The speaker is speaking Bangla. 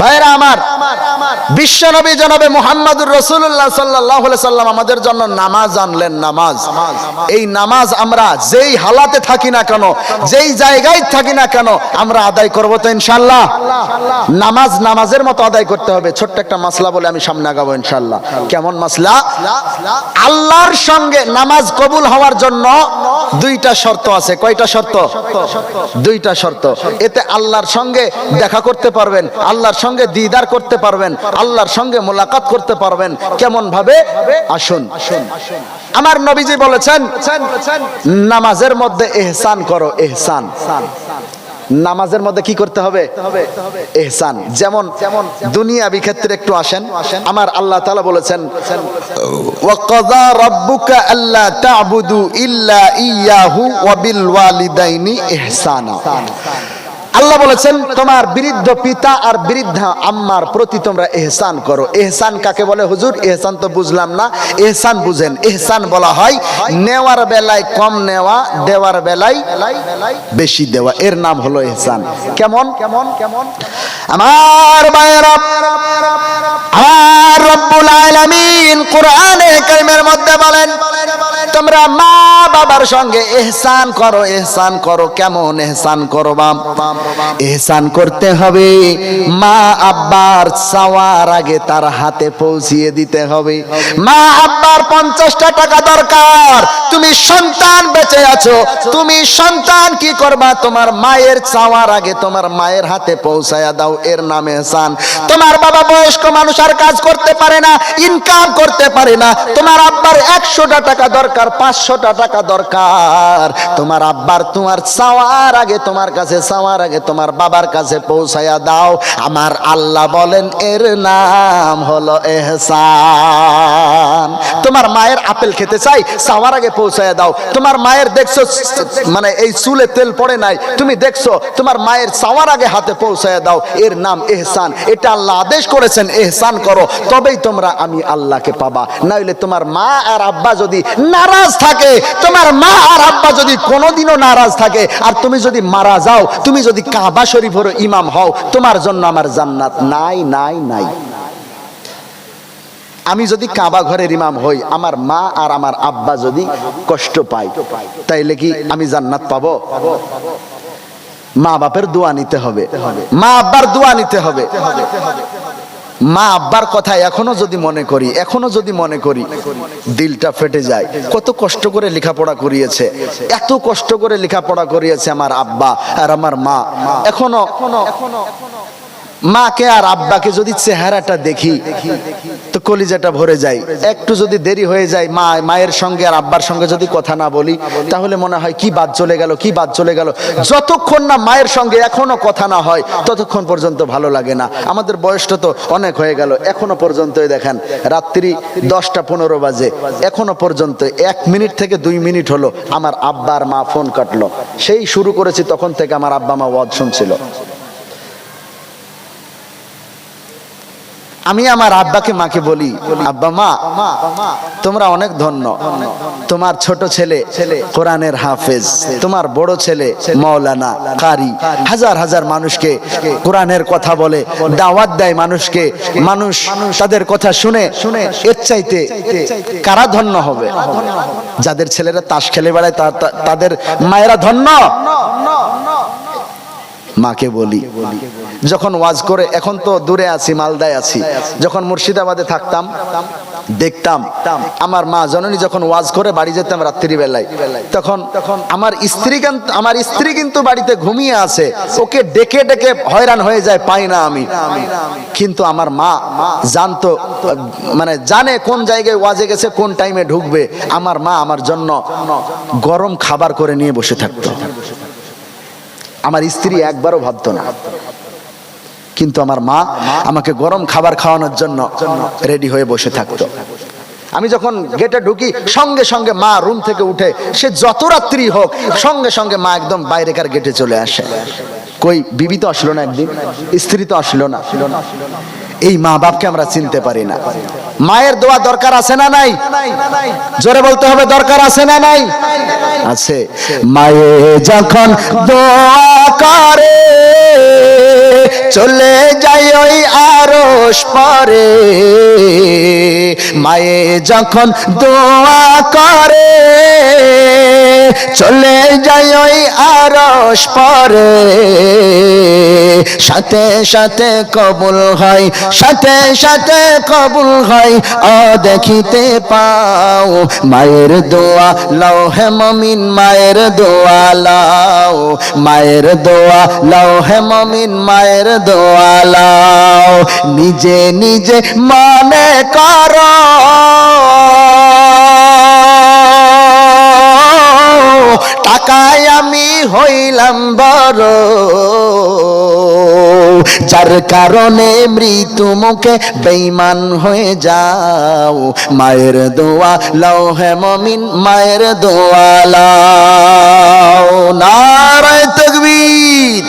ভাইরা আমার জনাবে মুহাম্মদুর রসুল্লাহ সাল্লাহ সাল্লাম আমাদের জন্য নামাজ আনলেন, নামাজ। এই নামাজ আমরা যেই হালাতে থাকি না কেন, যেই জায়গায় থাকি না কেন, আমরা আদায় করব তো ইনশাল্লাহ নামাজ নামাজের মতো আদায় করতে হবে। ছোট্ট একটা মাসলা বলে আমি সামনে আগাবো ইনশাল্লাহ কেমন মাসলা? আল্লাহর সঙ্গে নামাজ কবুল হওয়ার জন্য দুইটা শর্ত আছে। কয়টা শর্ত? দুইটা শর্ত। এতে আল্লাহর সঙ্গে দেখা করতে পারবেন, আল্লাহর সঙ্গে দিদার করতে পারবেন আল্লাহর সঙ্গে মোলাকাত করতে পারবেন। কেমন ভাবে? আসুন। আমার নবীজি বলেছেন, নামাজের মধ্যে এহসান করো, এহসান। নামাজের মধ্যে কি করতে হবে? এহসান। যেমন যেমন দুনিয়াবি ক্ষেত্রে একটু আসেন। আমার আল্লাহ তাআলা বলেছেন ওয়াকাযা রাব্বুকা আল্লা তা'বুদু ইল্লা ইয়াহু ওয়া ওয়ালিদাইনি ইহসানা। আল্লাহ বলেছেন, তোমার বৃদ্ধ পিতা আর বৃদ্ধা আম্মার প্রতি তোমরা এহসান করো। এহসান কাকে বলে হুজুর? এহসান তো বুঝলাম না। এহসান বুঝেন। এহসান বলা হয়, নেওয়ার বেলায় কম নেওয়া, দেওয়ার বেলায় বেশি দেওয়া। এর নাম হলো এহসান। কেমন কেমন কেমন? আমার ভাইয়েরা, আমার রব্বুল আলামিন কোরআনে কারিমের মধ্যে বলেন তোমরা মা বাবার সঙ্গে এহসান করো এহসান করো, কেমন এহসান করো বাম এহসান করতে হবে মা আব্বার চাওয়ার আগে তার হাতে পৌঁছিয়ে দিতে হবে। মা আব্বার পঞ্চাশটা টাকা দরকার। তুমি সন্তান বেঁচে আছো, তুমি সন্তান কি করবা? তোমার মায়ের চাওয়ার আগে তোমার মায়ের হাতে পৌঁছায়া দাও, এর নাম এহসান। তোমার বাবা বয়স্ক মানুষ আর কাজ করতে পারে না ইনকাম করতে পারে না। তোমার আব্বার একশোটা টাকা দরকার। পাঁচশোটা টাকা দরকার। তোমার আব্বার তোমার চাওয়ার আগে তোমার কাছে, চাওয়ার আগে তোমার বাবার কাছে পৌঁছায়া দাও। আমার আল্লাহ বলেন, এর নাম হলো এহসান। তোমার মায়ের আপেল খেতে চাই, চাওয়ার আগে পৌঁছায়া দাও। তোমার মায়ের দেখছ মানে এই চুলে তেল পড়ে নাই। তুমি দেখছ, তোমার মায়ের চাওয়ার আগে হাতে পৌঁছায়া দাও। এর নাম এহসান। এটা আল্লাহ আদেশ করেছেন, এহসান করো। তবেই তোমরা আমি আল্লাহকে পাবা। নাইলে তোমার মা আর আব্বা যদি নারাজ থাকে। তোমার মা আর আব্বা যদি কোনোদিনও নারাজ থাকে, আর তুমি যদি মারা যাও, তুমি যদি কাবা শরীফের ইমাম হও, তোমার জন্য আমার জান্নাত নাই নাই নাই। আমি যদি কাবা ঘরের ইমাম হই, আমার মা আর আমার আব্বা যদি কষ্ট পায়, তাইলে কি আমি জান্নাত পাবো? মা বাপের দোয়া নিতে হবে। মা আব্বার দোয়া নিতে হবে। মা আব্বার কথা এখনও যদি মনে করি, এখনও যদি মনে করি, দিলটা ফেটে যায়। কত কষ্ট করে লেখাপড়া করিয়েছে, এত কষ্ট করে লেখাপড়া করিয়েছে আমার আব্বা আর আমার মা। এখনও মাকে আর আব্বাকে যদি চেহারাটা দেখি, তো কলিজাটা ভরে যায়। একটু যদি দেরি হয়ে যায়, মা, মায়ের সঙ্গে আর আব্বার সঙ্গে যদি কথা না বলি, তাহলে মনে হয় কি বাদ চলে গেল, কি বাদ চলে গেল। যতক্ষণ না মায়ের সঙ্গে এখনও কথা না হয়, ততক্ষণ পর্যন্ত ভালো লাগে না। আমাদের বয়সটা তো অনেক হয়ে গেল, এখনও পর্যন্তই দেখেন। রাত্রি দশটা পনেরো বাজে, এখনও পর্যন্ত এক মিনিট থেকে দুই মিনিট হলো আমার আব্বার মা ফোন কাটলো। সেই শুরু করেছি তখন থেকে আমার আব্বা মা ওয়াদ শুনছিল। আমি আমার আব্বাকে মাকে বলি, আব্বা মা, তোমরা অনেক ধন্য। তোমার ছোট ছেলে কোরআনের হাফেজ, তোমার বড় ছেলে মৌলানা কারি। হাজার হাজার মানুষকে কোরআনের কথা বলে, দাওয়াত দেয় মানুষকে। মানুষ তাদের কথা শুনে শুনে এর চাইতে কারা ধন্য হবে? যাদের ছেলেরা তাস খেলে বেড়ায় তাদের মায়েরা ধন্য। মাকে বলি। যখন ওয়াজ করে, এখন তো দূরে আছি, মালদায় আছি। যখন মুর্শিদাবাদে থাকতাম, দেখতাম, আমার মা জননী যখন ওয়াজ করে বাড়ি যেতাম রাত্রি বেলায় তখন আমার স্ত্রী আমার স্ত্রী কিন্তু বাড়িতে ঘুমিয়ে আছে। ওকে ডেকে ডেকে হয়রান হয়ে যায়, পাই না আমি। কিন্তু আমার মা জানতো মানে জানে কোন জায়গায় ওয়াজে গেছে, কোন টাইমে ঢুকবে। আমার মা আমার জন্য গরম খাবার করে নিয়ে বসে থাকতো। আমার স্ত্রী একবারও ভাবত না। কিন্তু আমার মা আমাকে গরম খাবার খাওয়ানোর জন্য রেডি হয়ে বসে থাকতো। আমি যখন গেটে ঢুকি, সঙ্গে সঙ্গে মা রুম থেকে উঠে, সে যত রাত্রি হোক, সঙ্গে সঙ্গে মা একদম বাইরেকার গেটে চলে আসে। কই, বিবি তো আসলো না একদিন? স্ত্রী তো আসলো না। এই মা বাপকে আমরা চিনতে পারি না। মায়ের দোয়া দরকার আছে না নাই? জোরে বলতে হবে, দরকার আছে না নাই? আছে। মায়ে যখন দোয়া করে, চলে যাই ওই আরস পরে। মায়ে যখন দোয়া করে, চলে যাই ওই আরস পরে। সাথে সাথে কবুল হয়, সাথে সাথে কবুল হয়। অ, দেখিতে পাও, মায়ের দোয়া লও হে মমিন, মায়ের দোয়া লাও, মায়ের দোয়া লও হে মমিন, মায়ের দোয়া লাও। নিজে নিজে মনে করো। টাকায় আমি হইলাম বড়। যার কারণে মৃত্যু মুখে বেইমান হয়ে যাও। মায়ের দোয়া লও হে মমিন, মায়ের দোয়া লাও। নারায় তকবীর।